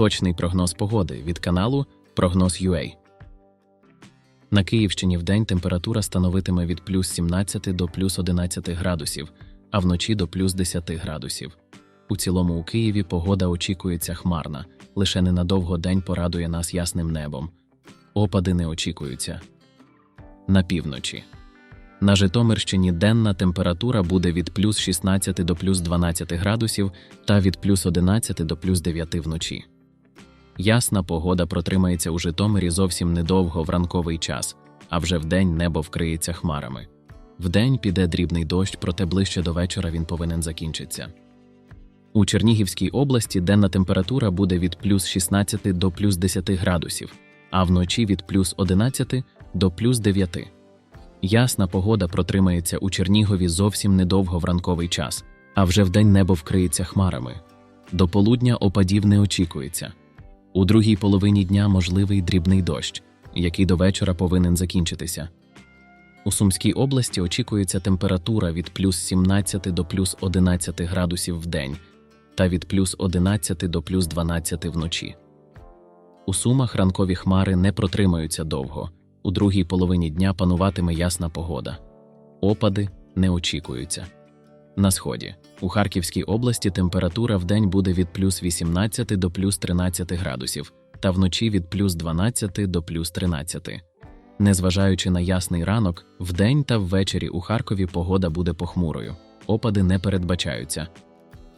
Точний прогноз погоди від каналу Прогноз.UA. На Київщині вдень температура становитиме від плюс 17 до плюс 11 градусів, а вночі до плюс 10 градусів. У цілому у Києві погода очікується хмарна, лише ненадовго день порадує нас ясним небом. Опади не очікуються. На півночі. На Житомирщині денна температура буде від плюс 16 до плюс 12 градусів та від плюс 11 до плюс 9 вночі. Ясна погода протримається у Житомирі зовсім недовго в ранковий час, а вже вдень небо вкриється хмарами. Вдень піде дрібний дощ, проте ближче до вечора він повинен закінчитися. У Чернігівській області денна температура буде від плюс 16 до плюс 10 градусів, а вночі від плюс 11 до плюс 9. Ясна погода протримається у Чернігові зовсім недовго в ранковий час, а вже вдень небо вкриється хмарами. До полудня опадів не очікується. У другій половині дня можливий дрібний дощ, який до вечора повинен закінчитися. У Сумській області очікується температура від плюс 17 до плюс 11 градусів в день та від плюс 11 до плюс 12 вночі. У Сумах ранкові хмари не протримаються довго. У другій половині дня пануватиме ясна погода. Опади не очікуються. На сході у Харківській області температура в день буде від плюс 18 до плюс 13 градусів, та вночі від плюс 12 до плюс 13. Незважаючи на ясний ранок, вдень та ввечері у Харкові погода буде похмурою. Опади не передбачаються.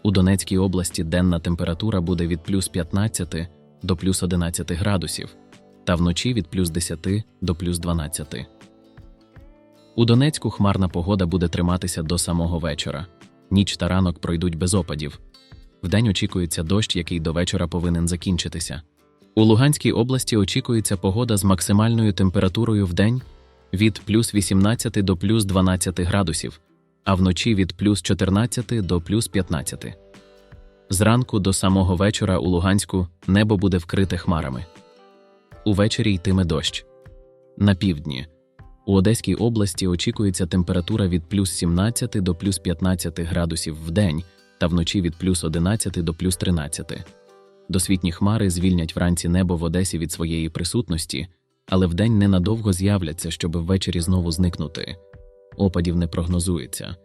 У Донецькій області денна температура буде від плюс 15 до плюс 11 градусів, та вночі від плюс 10 до плюс 12. У Донецьку хмарна погода буде триматися до самого вечора. Ніч та ранок пройдуть без опадів. Вдень очікується дощ, який до вечора повинен закінчитися. У Луганській області очікується погода з максимальною температурою в день від плюс 18 до плюс 12 градусів, а вночі від плюс 14 до плюс 15. Зранку до самого вечора у Луганську небо буде вкрите хмарами. Увечері йтиме дощ. На півдні. У Одеській області очікується температура від плюс 17 до плюс 15 градусів в день та вночі від плюс 11 до плюс 13. Досвітні хмари звільнять вранці небо в Одесі від своєї присутності, але вдень ненадовго з'являться, щоб ввечері знову зникнути. Опадів не прогнозується.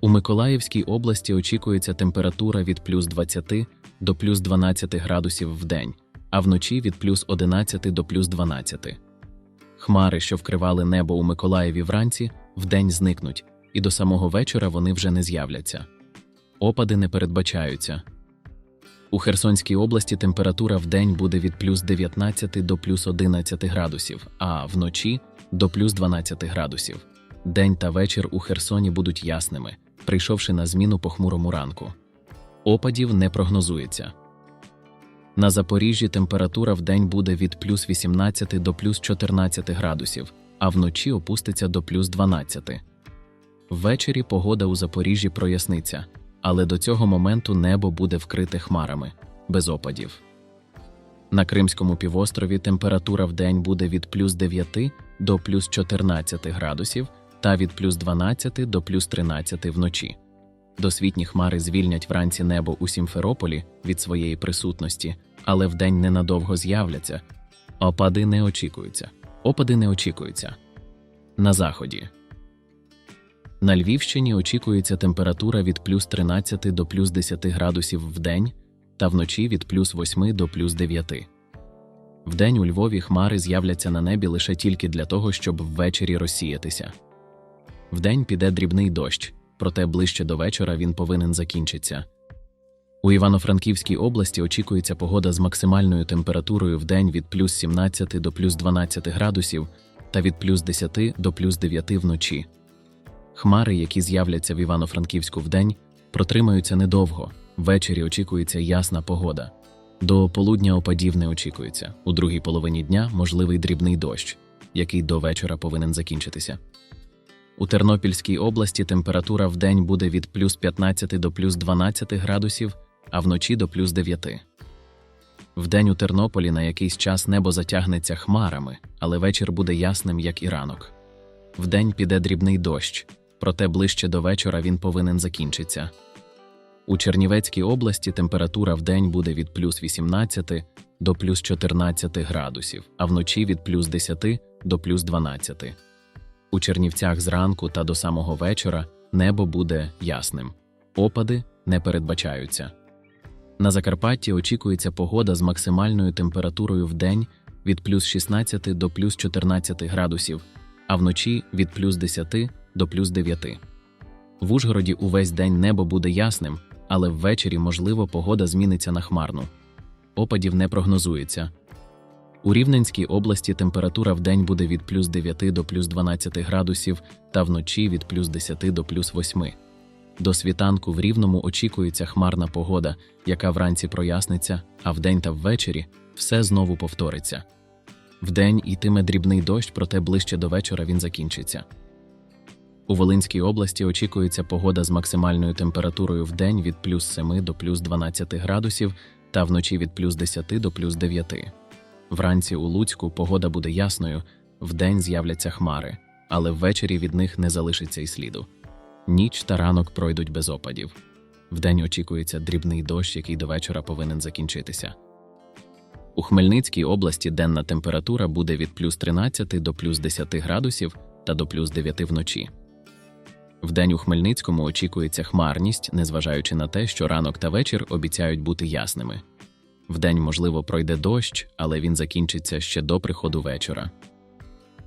У Миколаївській області очікується температура від плюс 20 до плюс 12 градусів в день, а вночі від плюс 11 до плюс 12. Хмари, що вкривали небо у Миколаєві вранці, вдень зникнуть, і до самого вечора вони вже не з'являться. Опади не передбачаються. У Херсонській області температура вдень буде від плюс 19 до плюс 11 градусів, а вночі до плюс 12 градусів. День та вечір у Херсоні будуть ясними, прийшовши на зміну похмурому ранку. Опадів не прогнозується. На Запоріжжі температура в день буде від плюс 18 до плюс 14 градусів, а вночі опуститься до плюс 12. Ввечері погода у Запоріжжі проясниться, але до цього моменту небо буде вкрите хмарами, без опадів. На Кримському півострові температура в день буде від плюс 9 до плюс 14 градусів та від плюс 12 до плюс 13 вночі. Досвітні хмари звільнять вранці небо у Сімферополі від своєї присутності, але вдень ненадовго з'являться. Опади не очікуються. Опади не очікуються. На заході. На Львівщині очікується температура від плюс 13 до плюс 10 градусів в день та вночі від плюс 8 до плюс 9. Вдень у Львові хмари з'являться на небі лише тільки для того, щоб ввечері розсіятися. Вдень піде дрібний дощ, проте ближче до вечора він повинен закінчитися. У Івано-Франківській області очікується погода з максимальною температурою в день від плюс 17 до плюс 12 градусів та від плюс 10 до плюс 9 вночі. Хмари, які з'являться в Івано-Франківську вдень, протримаються недовго. Ввечері очікується ясна погода. До полудня опадів не очікується. У другій половині дня можливий дрібний дощ, який до вечора повинен закінчитися. У Тернопільській області температура в день буде від плюс 15 до плюс 12 градусів, а вночі до плюс 9. Вдень у Тернополі на якийсь час небо затягнеться хмарами, але вечір буде ясним, як і ранок. Вдень піде дрібний дощ, проте ближче до вечора він повинен закінчитися. У Чернівецькій області температура в день буде від плюс 18 до плюс 14 градусів, а вночі від плюс 10 до плюс 12. У Чернівцях зранку та до самого вечора небо буде ясним. Опади не передбачаються. На Закарпатті очікується погода з максимальною температурою в день від плюс 16 до плюс 14 градусів, а вночі від плюс 10 до плюс 9. В Ужгороді увесь день небо буде ясним, але ввечері, можливо, погода зміниться на хмарну. Опадів не прогнозується. У Рівненській області температура в день буде від плюс 9 до плюс 12 градусів та вночі від плюс 10 до плюс 8. До світанку в Рівному очікується хмарна погода, яка вранці проясниться, а вдень та ввечері все знову повториться. Вдень йтиме дрібний дощ, проте ближче до вечора він закінчиться. У Волинській області очікується погода з максимальною температурою в день від плюс 7 до плюс 12 градусів та вночі від плюс 10 до плюс 9. Вранці у Луцьку погода буде ясною, вдень з'являться хмари, але ввечері від них не залишиться й сліду. Ніч та ранок пройдуть без опадів. Вдень очікується дрібний дощ, який до вечора повинен закінчитися. У Хмельницькій області денна температура буде від плюс 13 до плюс 10 градусів та до плюс 9 вночі. Вдень у Хмельницькому очікується хмарність, незважаючи на те, що ранок та вечір обіцяють бути ясними. Вдень, можливо, пройде дощ, але він закінчиться ще до приходу вечора.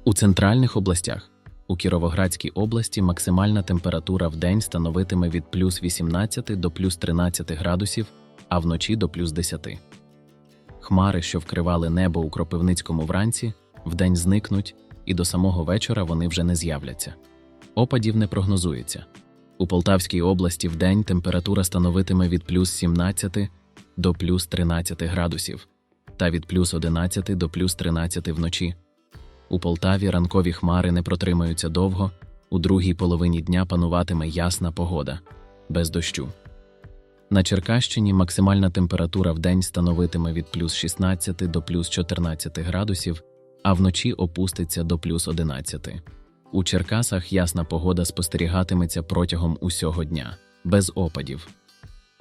У центральних областях у Кіровоградській області максимальна температура в день становитиме від плюс 18 до плюс 13 градусів, а вночі до плюс 10. Хмари, що вкривали небо у Кропивницькому вранці, вдень зникнуть, і до самого вечора вони вже не з'являться. Опадів не прогнозується. У Полтавській області вдень температура становитиме від плюс 17 до плюс 13 градусів та від плюс 11 до плюс 13 вночі. У Полтаві ранкові хмари не протримаються довго, у другій половині дня пануватиме ясна погода, без дощу. На Черкащині максимальна температура в день становитиме від плюс 16 до плюс 14 градусів, а вночі опуститься до плюс 11. У Черкасах ясна погода спостерігатиметься протягом усього дня, без опадів.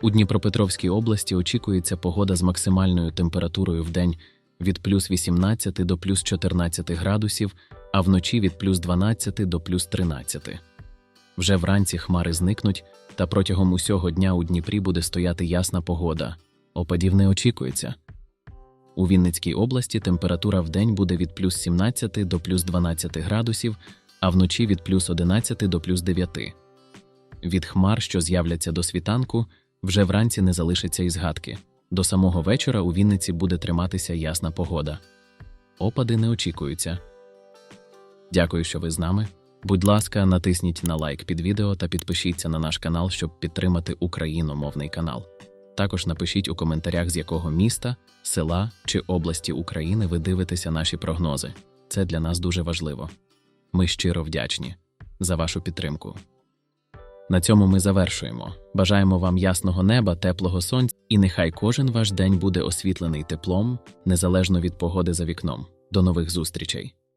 У Дніпропетровській області очікується погода з максимальною температурою в день від плюс 18 до плюс 14 градусів, а вночі від плюс 12 до плюс 13. Вже вранці хмари зникнуть, та протягом усього дня у Дніпрі буде стояти ясна погода. Опадів не очікується. У Вінницькій області температура в день буде від плюс 17 до плюс 12 градусів, а вночі від плюс 11 до плюс 9. Від хмар, що з'являться до світанку, вже вранці не залишиться і згадки. До самого вечора у Вінниці буде триматися ясна погода. Опади не очікуються. Дякую, що ви з нами. Будь ласка, натисніть на лайк під відео та підпишіться на наш канал, щоб підтримати україномовний канал. Також напишіть у коментарях, з якого міста, села чи області України ви дивитеся наші прогнози. Це для нас дуже важливо. Ми щиро вдячні за вашу підтримку. На цьому ми завершуємо. Бажаємо вам ясного неба, теплого сонця, і нехай кожен ваш день буде освітлений теплом, незалежно від погоди за вікном. До нових зустрічей!